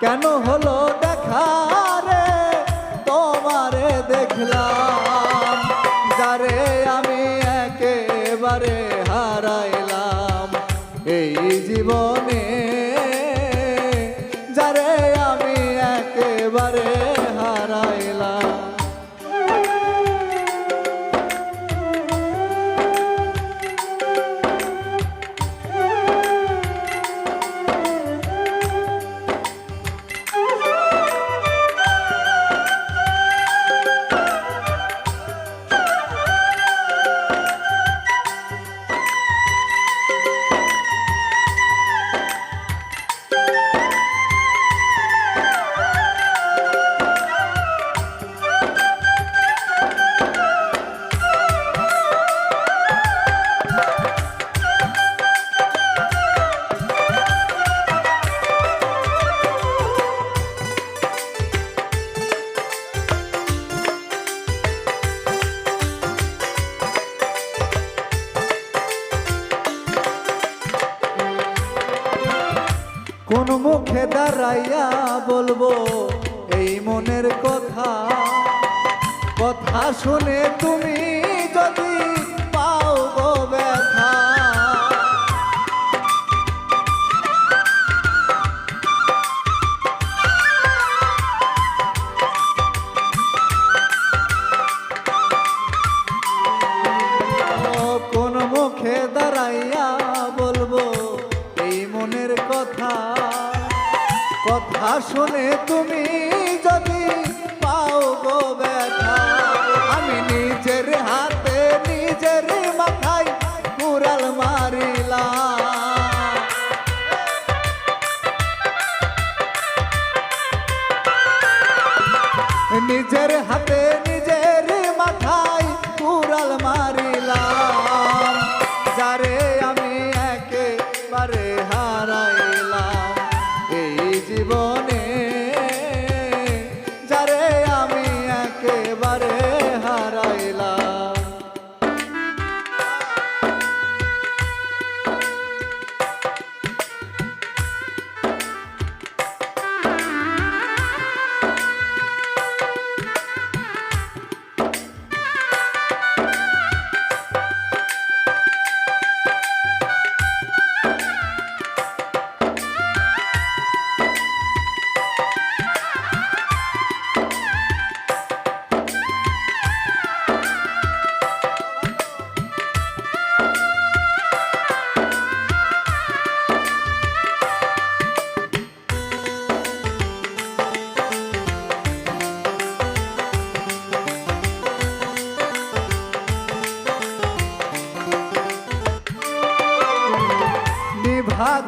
কেন হলো দেখা? মুখে দাঁড়াইয়া বলব এই মনের কথা কথা শুনে তুমি যদি শুনে তুমি যদি পাও গো ব্যথা, আমি নিজের হাতে, নিজের মাথায় কুড়াল মারিলাম। নিজের হাতে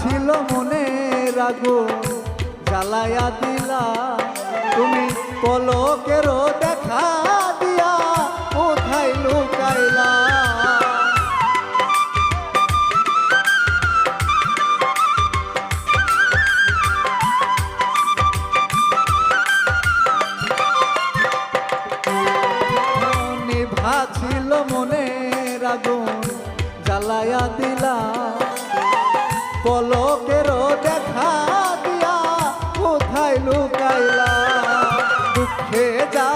ছিল মনে আগুন জ্বালায়া দিলা। তুমি পলকেরও দেখা দিয়া কোথায় লুকাইলা? ছিল মনে আগুন জ্বালায়া দিলা।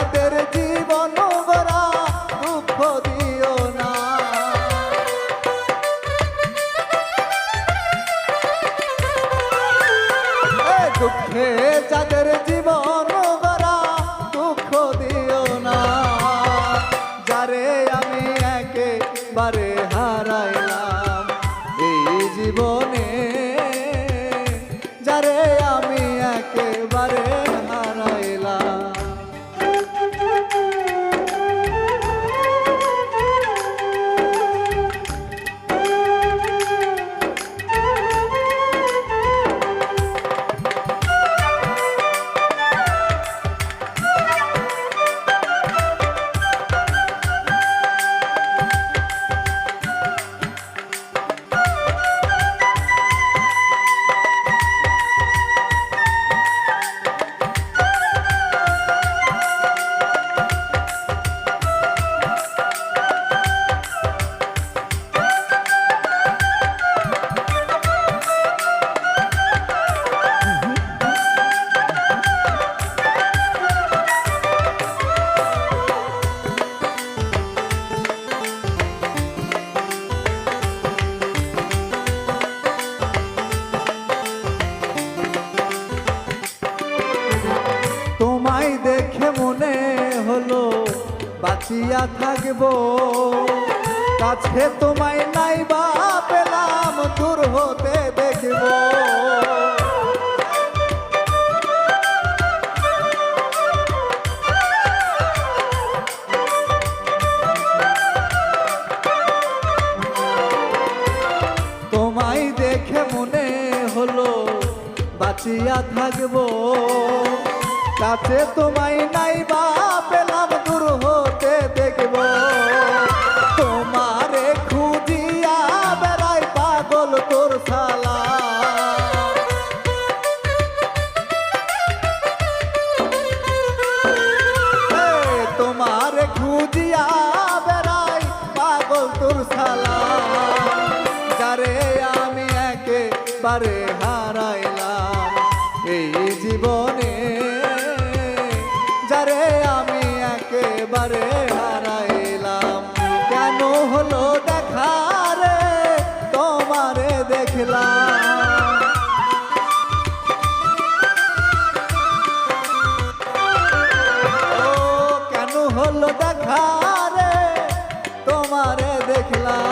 দুঃখে বাঁচিয়া থাকব। কাছে তোমায় নাই বা পেলাম, দূর হতে দেখব। তোমায় দেখে মনে হলো থাকব। কাছে তোমায় নাই বা দেখব তোমারে খুঁজিয়া বেড়াই পাগল তোর সালা তোমারে খুঁজিয়া বেড়াই পাগল তোর সালা যারে আমি একেবারে তোমারে দেখলাম